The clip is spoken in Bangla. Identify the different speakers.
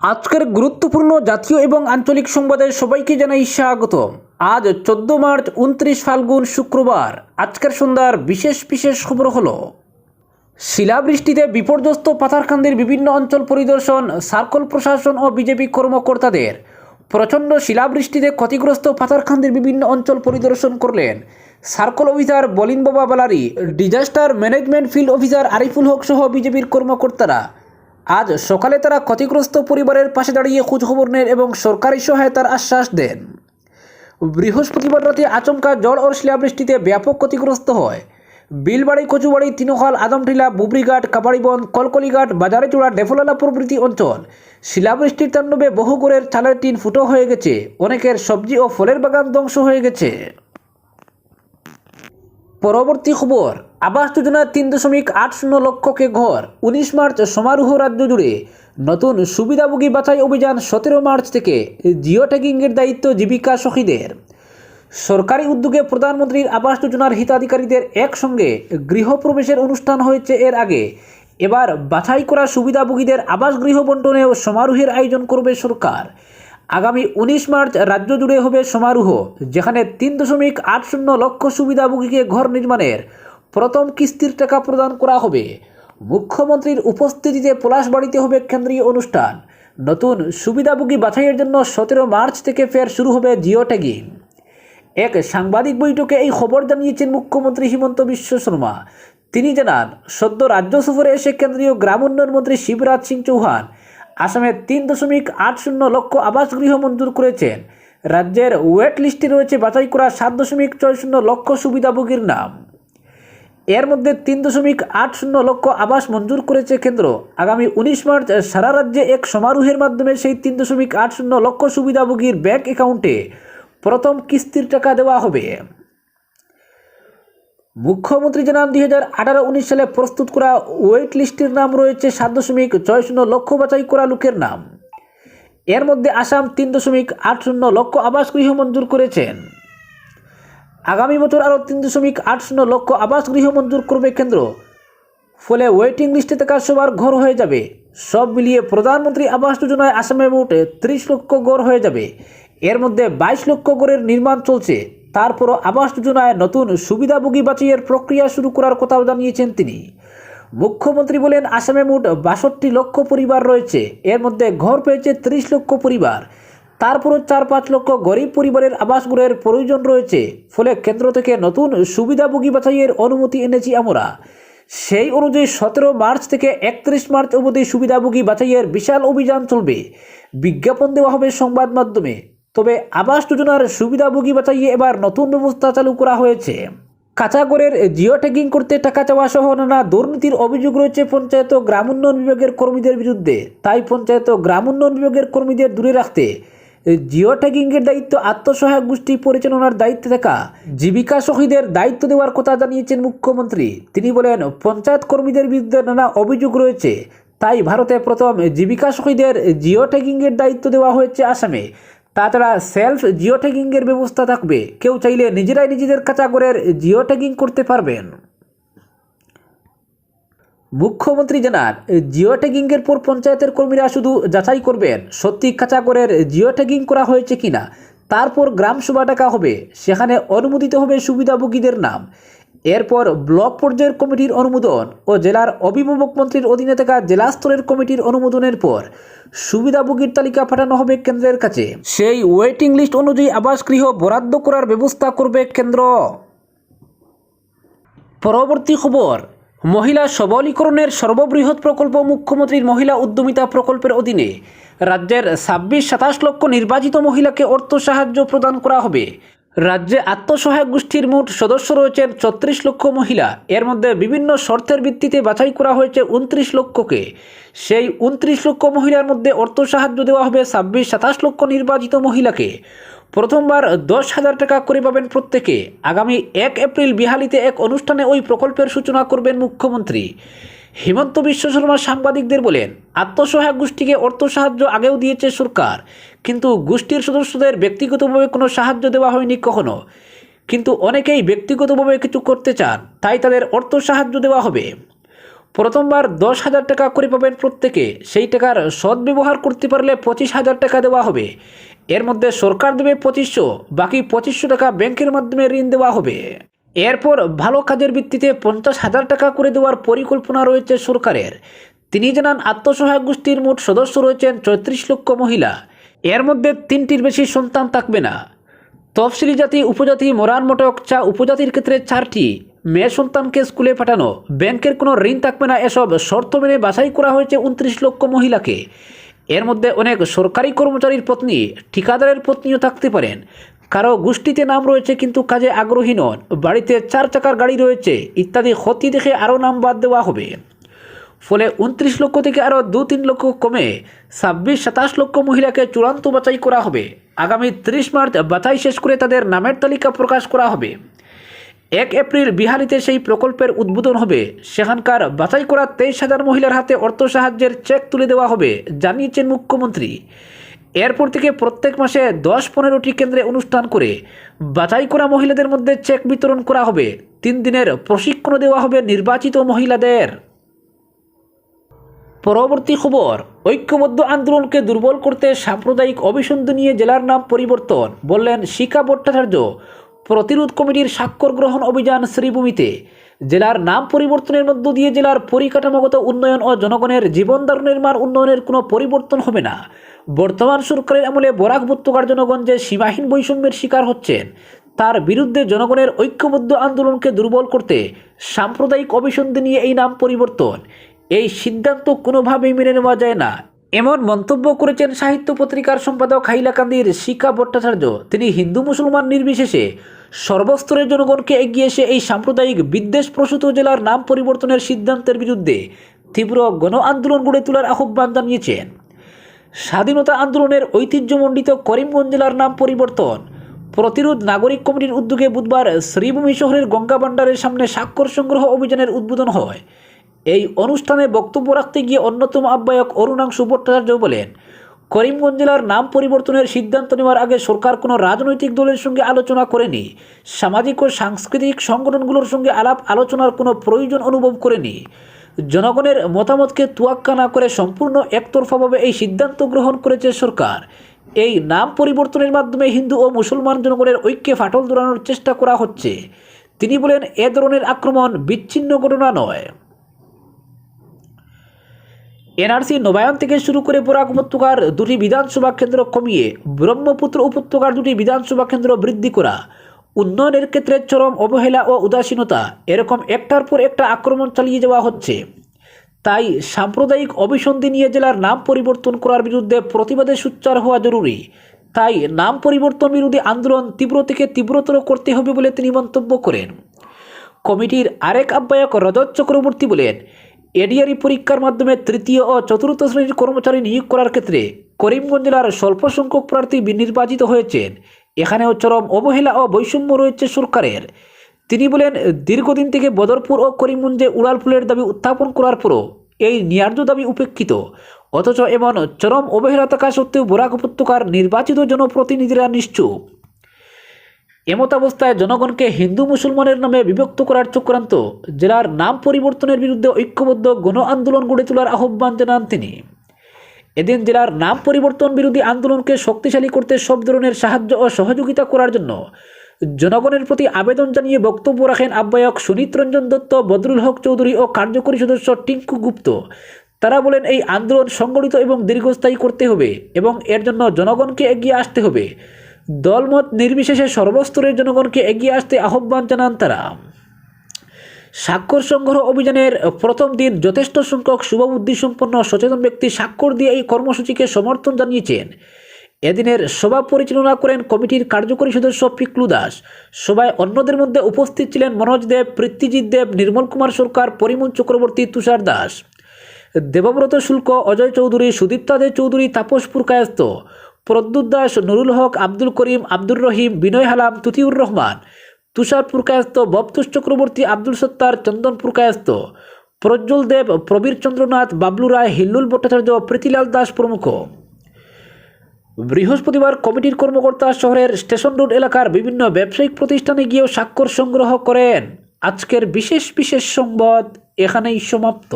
Speaker 1: আজকের গুরুত্বপূর্ণ জাতীয় এবং আঞ্চলিক সংবাদে সবাইকে জানাই স্বাগত আজ চোদ্দ মার্চ উনত্রিশ ফাল্গুন শুক্রবার। আজকের সন্ধ্যার বিশেষ বিশেষ খবর হলো, শিলাবৃষ্টিতে বিপর্যস্ত পাথারকান্দির বিভিন্ন অঞ্চল পরিদর্শন, সার্কল প্রশাসন ও বিজেপি কর্মকর্তাদের প্রচণ্ড শিলাবৃষ্টিতে ক্ষতিগ্রস্ত পাথারকান্দির বিভিন্ন অঞ্চল পরিদর্শন করলেন circle officer Bolin Baba Balari, disaster management field officer Ariful Haque সহ বিজেপির কর্মকর্তারা। আজ সকালে তারা ক্ষতিগ্রস্ত পরিবারের পাশে দাঁড়িয়ে খোঁজখবর নেন এবং সরকারি সহায়তার আশ্বাস দেন। বৃহস্পতিবার রাতে আচমকা জল ও শিলাবৃষ্টিতে ব্যাপক ক্ষতিগ্রস্ত হয়। বিলবাড়ি, কচুবাড়ি, তিনোখাল, আদমটিলা বুবরিঘাট কাপাড়িবন কলকলিঘাট, বাজারেচূড়া, ডেফলালা প্রভৃতি অঞ্চল। শিলাবৃষ্টির তাণ্ডবে বহু ঘরের চালের টিন ফুটো হয়ে গেছে। অনেকের সবজি ও ফলের বাগান ধ্বংস হয়ে গেছে। পরবর্তী খবর, আবাস যোজনার তিন দশমিক আট শূন্য লক্ষকে ঘর, উনিশ মার্চ সমারোহ রাজ্য জুড়ে। নতুন সুবিধাভোগী বাছাই অভিযান সতেরো মার্চ থেকে জিও ট্যাগিংয়ের দায়িত্ব জীবিকা সখীদের। সরকারি উদ্যোগে প্রধানমন্ত্রীর আবাস যোজনার হিতাধিকারীদের একসঙ্গে গৃহপ্রবেশের অনুষ্ঠান হয়েছে এর আগে। এবার বাছাই করা সুবিধাভোগীদের আবাস গৃহ বন্টনেও সমারোহের আয়োজন করবে সরকার। আগামী উনিশ মার্চ রাজ্য জুড়ে হবে সমারোহ, যেখানে তিন দশমিক আট শূন্য লক্ষ সুবিধাভোগীকে ঘর নির্মাণের প্রথম কিস্তির টাকা প্রদান করা হবে। মুখ্যমন্ত্রীর উপস্থিতিতে পলাশবাড়িতে হবে কেন্দ্রীয় অনুষ্ঠান। নতুন সুবিধাভোগী বাছাইয়ের জন্য সতেরো মার্চ থেকে ফের শুরু হবে জিও ট্যাগিং। এক সাংবাদিক বৈঠকে এই খবর জানিয়েছেন মুখ্যমন্ত্রী হিমন্ত বিশ্ব শর্মা। তিনি জানান, সদ্য রাজ্য সফরে এসে কেন্দ্রীয় গ্রাম উন্নয়ন মন্ত্রী শিবরাজ সিং চৌহান আসামে তিন দশমিক আট শূন্য লক্ষ আবাস গৃহ মঞ্জুর করেছেন। রাজ্যের ওয়েট লিস্টে রয়েছে বাছাই করা সাত দশমিক ছয় শূন্য লক্ষ সুবিধাভোগীর নাম। এর মধ্যে তিন দশমিক আট শূন্য লক্ষ আবাস মঞ্জুর করেছে কেন্দ্র। আগামী উনিশ মার্চ সারা রাজ্যে এক সমারোহের মাধ্যমে সেই তিন দশমিক আট শূন্য লক্ষ সুবিধাভোগীর ব্যাংক অ্যাকাউন্টে প্রথম কিস্তির টাকা দেওয়া হবে। মুখ্যমন্ত্রী জানান, দুই হাজার আঠারো, উনিশ সালে প্রস্তুত করা ওয়েট লিস্টের নাম রয়েছে সাত দশমিক ছয় শূন্য লক্ষ বাছাই করা লোকের নাম। এর মধ্যে আসাম তিন দশমিক আট শূন্য লক্ষ আবাস গৃহ মঞ্জুর করেছেন। আগামী বছর আরও তিন দশমিক আট শূন্য লক্ষ আবাস গৃহ মঞ্জুর করবে কেন্দ্র। ফলে ওয়েটিং লিস্টে থাকা সবার ঘর হয়ে যাবে। সব মিলিয়ে প্রধানমন্ত্রী আবাস যোজনায় আসামে মোট ত্রিশ লক্ষ গড় হয়ে যাবে। এর মধ্যে বাইশ লক্ষ গড়ের নির্মাণ চলছে। তারপরও আবাস যোজনায় নতুন সুবিধাভোগী বাছাইয়ের প্রক্রিয়া শুরু করার কথাও জানিয়েছেন তিনি। মুখ্যমন্ত্রী বলেন, আসামে মোট বাষট্টি লক্ষ পরিবার রয়েছে। এর মধ্যে ঘর পেয়েছে ত্রিশ লক্ষ পরিবার। তারপরও চার পাঁচ লক্ষ গরিব পরিবারের আবাসগুলোর প্রয়োজন রয়েছে। ফলে কেন্দ্র থেকে নতুন সুবিধাভোগী বাছাইয়ের অনুমতি এনেছি আমরা। সেই অনুযায়ী সতেরো মার্চ থেকে একত্রিশ মার্চ অবধি সুবিধাভোগী বাছাইয়ের বিশাল অভিযান চলবে। বিজ্ঞাপন দেওয়া হবে সংবাদ মাধ্যমে। তবে আবাস যোজনার সুবিধাভোগী বাঁচাইয়ে এবার নতুন ব্যবস্থা চালু করা হয়েছে। কাঁচাগড়ের জিও ট্যাগিং করতে টাকা চাওয়া সহ নানা দুর্নীতির অভিযোগ রয়েছে পঞ্চায়েত ও গ্রাম উন্নয়ন বিভাগের কর্মীদের বিরুদ্ধে। তাই পঞ্চায়েত ও গ্রাম উন্নয়ন বিভাগের কর্মীদের দূরে রাখতে জিও ট্যাগিংয়ের দায়িত্ব আত্মসহায়ক গোষ্ঠী পরিচালনার দায়িত্বে থাকা জীবিকা সখীদের দায়িত্ব দেওয়ার কথা জানিয়েছেন মুখ্যমন্ত্রী। তিনি বলেন, পঞ্চায়েত কর্মীদের বিরুদ্ধে নানা অভিযোগ রয়েছে। তাই ভারতে প্রথম জীবিকা সখীদের জিও ট্যাগিংয়ের দায়িত্ব দেওয়া হয়েছে আসামে। তাছাড়া সেলফ জিও ট্যাগিংয়ের ব্যবস্থা থাকবে। কেউ চাইলে নিজেরাই নিজেদের কাঁচাগড়ের জিও ট্যাগিং করতে পারবেন। মুখ্যমন্ত্রী জানান জিও ট্যাগিংয়ের পর পঞ্চায়েতের কর্মীরা শুধু যাচাই করবেন, সত্যি কাঁচাগড়ের জিও ট্যাগিং করা হয়েছে কিনা, তারপর গ্রাম সভা ডাকা হবে, সেখানে অনুমোদিত হবে সুবিধাভোগীদের নাম। এরপর ব্লক পর্যায়ের কমিটির অনুমোদন ও জেলার অভিভাবক মন্ত্রীর অধীনে থাকা জেলা স্তরের কমিটির অনুমোদনের পর সুবিধাভোগীর তালিকা পাঠানো হবে কেন্দ্রের কাছে। সেই ওয়েটিং লিস্ট অনুযায়ী আবাস গৃহ বরাদ্দ করার ব্যবস্থা করবে কেন্দ্র। পরবর্তী খবর, মহিলা সবলীকরণের সর্ববৃহৎ প্রকল্প মুখ্যমন্ত্রীর মহিলা উদ্যমিতা প্রকল্পের অধীনে রাজ্যের ছাব্বিশ সাতাশ লক্ষ নির্বাচিত মহিলাকে অর্থ সাহায্য প্রদান করা হবে। রাজ্যে আত্মসহায়ক গোষ্ঠীর মোট সদস্য রয়েছেন ছত্রিশ লক্ষ মহিলা। এর মধ্যে বিভিন্ন শর্তের ভিত্তিতে বাছাই করা হয়েছে উনত্রিশ লক্ষকে। সেই উনত্রিশ লক্ষ মহিলার মধ্যে অর্থ সাহায্য দেওয়া হবে ছাব্বিশ সাতাশ লক্ষ নির্বাচিত মহিলাকে। প্রথমবার দশ হাজার টাকা করে পাবেন প্রত্যেকে। আগামী এক এপ্রিল বিহালিতে এক অনুষ্ঠানে ওই প্রকল্পের সূচনা করবেন মুখ্যমন্ত্রী। হিমন্ত বিশ্ব শর্মা সাংবাদিকদের বলেন, আত্মসহায়ক গোষ্ঠীকে অর্থ সাহায্য আগেও দিয়েছে সরকার, কিন্তু গোষ্ঠীর সদস্যদের ব্যক্তিগতভাবে কোনো সাহায্য দেওয়া হয়নি কখনো। কিন্তু অনেকেই ব্যক্তিগতভাবে কিছু করতে চান, তাই তাদের অর্থ সাহায্য দেওয়া হবে। প্রথমবার দশ হাজার টাকা করে পাবেন প্রত্যেকে, সেই টাকার সদ্ব্যবহার করতে পারলে পঁচিশ হাজার টাকা দেওয়া হবে। এর মধ্যে সরকার দেবে পঁচিশশো, বাকি পঁচিশশো টাকা ব্যাংকের মাধ্যমে ঋণ দেওয়া হবে। এরপর ভালো কাজের ভিত্তিতে পঞ্চাশ হাজার টাকা করে দেওয়ার পরিকল্পনা রয়েছে সরকারের। তিনি জানান, আত্মসহায়ক গোষ্ঠীর মোট সদস্য রয়েছেন চৌত্রিশ লক্ষ মহিলা। এর মধ্যে তিনটির বেশি সন্তান থাকবে না। তফসিলি জাতি, উপজাতি মোরান মটক, চা উপজাতির ক্ষেত্রে চারটি। মেয়ে সন্তানকে স্কুলে পাঠানো। ব্যাংকের কোনো ঋণ থাকবে না। এসব শর্ত মেনে বাছাই করা হয়েছে উনত্রিশ লক্ষ মহিলাকে। এর মধ্যে অনেক সরকারি কর্মচারীর পত্নী, ঠিকাদারের পত্নীও থাকতে পারেন। কারও গোষ্ঠীতে নাম রয়েছে কিন্তু কাজে আগ্রহী নন, বাড়িতে চার চাকার গাড়ি রয়েছে, ইত্যাদি ক্ষতি দেখে আরও নাম বাদ দেওয়া হবে। ফলে উনত্রিশ লক্ষ থেকে আরও দু তিন লক্ষ কমে ছাব্বিশ সাতাশ লক্ষ মহিলাকে চূড়ান্ত বাছাই করা হবে। আগামী ত্রিশ মার্চ বাছাই শেষ করে তাদের নামের তালিকা প্রকাশ করা হবে। এক এপ্রিল বিহারিতে সেই প্রকল্পের উদ্বোধন হবে। সেখানকার বাছাই করা তেইশ হাজার মহিলার হাতে অর্থ সাহায্যের চেক তুলে দেওয়া হবে, জানিয়েছেন মুখ্যমন্ত্রী। এরপর থেকে প্রত্যেক মাসে দশ পনেরোটি কেন্দ্রে অনুষ্ঠান করে বাছাই করা মহিলাদের মধ্যে চেক বিতরণ করা হবে। তিন দিনের প্রশিক্ষণ দেওয়া হবে নির্বাচিত মহিলাদের। পরবর্তী খবর, ঐক্যবদ্ধ আন্দোলনকে দুর্বল করতে সাম্প্রদায়িক অভিসন্ধি নিয়ে জেলার নাম পরিবর্তন, বললেন শিকা ভট্টাচার্য। প্রতিরোধ কমিটির স্বাক্ষর গ্রহণ অভিযান শ্রীভূমিতে। জেলার নাম পরিবর্তনের মধ্য দিয়ে জেলার পরিকাঠামোগত উন্নয়ন ও জনগণের জীবন ধারণের মান উন্নয়নের কোনো পরিবর্তন হবে না। বর্তমান সরকারের আমলে বরাক উপত্যকার জনগণ যে সীমাহীন বৈষম্যের শিকার হচ্ছেন, তার বিরুদ্ধে জনগণের ঐক্যবদ্ধ আন্দোলনকে দুর্বল করতে সাম্প্রদায়িক অভিসন্ধি নিয়ে এই নাম পরিবর্তন। এই সিদ্ধান্ত কোনোভাবেই মেনে নেওয়া যায় না। এমন মন্তব্য করেছেন সাহিত্য পত্রিকার সম্পাদক হাইলাকান্দির শিখা ভট্টাচার্য। তিনি হিন্দু মুসলমান নির্বিশেষে সর্বস্তরের জনগণকে এগিয়ে এসে এই সাম্প্রদায়িক বিদ্বেষ প্রসূত জেলার নাম পরিবর্তনের সিদ্ধান্তের বিরুদ্ধে তীব্র গণ আন্দোলন গড়ে তোলার আহ্বান জানিয়েছেন। স্বাধীনতা আন্দোলনের ঐতিহ্যমণ্ডিত করিমগঞ্জ জেলার নাম পরিবর্তন। প্রতিরোধ নাগরিক কমিটির উদ্যোগে বুধবার শ্রীভূমি শহরের গঙ্গা ভাণ্ডারের সামনে স্বাক্ষর সংগ্রহ অভিযানের উদ্বোধন হয়। এই অনুষ্ঠানে বক্তব্য রাখতে গিয়ে অন্যতম আহ্বায়ক অরুণাংশু ভট্টাচার্য বলেন, করিমগঞ্জ জেলার নাম পরিবর্তনের সিদ্ধান্ত নেওয়ার আগে সরকার কোনো রাজনৈতিক দলের সঙ্গে আলোচনা করেনি, সামাজিক ও সাংস্কৃতিক সংগঠনগুলোর সঙ্গে আলাপ আলোচনার কোনো প্রয়োজন অনুভব করেনি। জনগণের মতামতকে তুয়াক্কা না করে সম্পূর্ণ একতরফাভাবে এই সিদ্ধান্ত গ্রহণ করেছে সরকার। এই নাম পরিবর্তনের মাধ্যমে হিন্দু ও মুসলমান জনগণের ঐক্যে ফাটল ধরানোর চেষ্টা করা হচ্ছে। তিনি বলেন, এ ধরনের আক্রমণ বিচ্ছিন্ন ঘটনা নয়। এনআরসি নবায়ন থেকে শুরু করে বরাক উপত্যকার দুটি বিধানসভা কেন্দ্র কমিয়ে ব্রহ্মপুত্র উপত্যকার দুটি বিধানসভা কেন্দ্র বৃদ্ধি করা। উন্নয়নের ক্ষেত্রে চরম অবহেলা ও উদাসীনতা, এরকম একটার পর একটা আক্রমণ চালিয়ে যাওয়া হচ্ছে। তাই সাম্প্রদায়িক অভিসন্ধি নিয়ে জেলার নাম পরিবর্তন করার বিরুদ্ধে প্রতিবাদে সুচ্চার হওয়া জরুরি। তাই নাম পরিবর্তন বিরোধী আন্দোলন তীব্র থেকে তীব্রতর করতে হবে বলে তিনি মন্তব্য করেন। কমিটির আরেক আহ্বায়ক রজত চক্রবর্তী বলেন এডিআরই পরীক্ষার মাধ্যমে তৃতীয় ও চতুর্থ শ্রেণির কর্মচারী নিয়োগ করার ক্ষেত্রে করিমগঞ্জ জেলার স্বল্প সংখ্যক প্রার্থী নির্বাচিত হয়েছেন। এখানেও চরম অবহেলা ও বৈষম্য রয়েছে সরকারের। তিনি বলেন, দীর্ঘদিন থেকে বদরপুর ও করিমগঞ্জে উড়ালপুলের দাবি উত্থাপন করার পরও এই ন্যায্য দাবি উপেক্ষিত। অথচ এমন চরম অবহেলা থাকা সত্ত্বেও বরাক উপত্যকার নির্বাচিত জনপ্রতিনিধিরা নিশ্চুপ। এমতাবস্থায় জনগণকে হিন্দু মুসলমানের নামে বিভক্ত করার চক্রান্ত। জেলার নাম পরিবর্তনের বিরুদ্ধে ঐক্যবদ্ধ গণ আন্দোলন গড়ে তোলার আহ্বান জানান তিনি। এদিন জেলার নাম পরিবর্তন বিরোধী আন্দোলনকে শক্তিশালী করতে সব ধরনের সাহায্য ও সহযোগিতা করার জন্য জনগণের প্রতি আবেদন জানিয়ে বক্তব্য রাখেন আহ্বায়ক সুনীত রঞ্জন দত্ত, বদরুল হক চৌধুরী ও কার্যকরী সদস্য টিঙ্কু গুপ্ত। তারা বলেন, এই আন্দোলন সংগঠিত এবং দীর্ঘস্থায়ী করতে হবে এবং এর জন্য জনগণকে এগিয়ে আসতে হবে। দলমত নির্বিশেষে সর্বস্তরের জনগণকে এগিয়ে আসতে আহ্বান জানান তারা। স্বাক্ষর সংগ্রহ অভিযানের প্রথম দিন যথেষ্ট সংখ্যক শুভবুদ্ধিসম্পন্ন সচেতন ব্যক্তি স্বাক্ষর দিয়ে এই কর্মসূচিকে সমর্থন জানিয়েছেন। এদিনের সভা পরিচালনা করেন কমিটির কার্যকরী সদস্য পিকলু দাস। সভায় অন্যদের মধ্যে উপস্থিত ছিলেন মনোজ দেব পৃথ্বীজিৎ দেব, নির্মল কুমার সরকার, পরিমল চক্রবর্তী, তুষার দাস। দেবব্রত শুল্ক, অজয় চৌধুরী, সুদীপ্তা দে চৌধুরী, তাপস পুরকায়স্ত প্রদ্যুৎ দাস নুরুল হক, আব্দুল করিম, আব্দুর রহিম, বিনয় হালাম, তুতিউর রহমান। তুষার পুরকায়স্ত ববতুষ চক্রবর্তী, আব্দুল সত্তার চন্দন পুরকায়স্ত প্রজ্জ্বল দেব, প্রবীর চন্দ্রনাথ, বাবলু রায়, হিল্লুল ভট্টাচার্য, প্রীতিলাল দাস প্রমুখ। বৃহস্পতিবার কমিটির কর্মকর্তা শহরের স্টেশন রোড এলাকার বিভিন্ন ব্যবসায়িক প্রতিষ্ঠানে গিয়েও স্বাক্ষর সংগ্রহ করেন। আজকের বিশেষ বিশেষ সংবাদ এখানেই সমাপ্ত।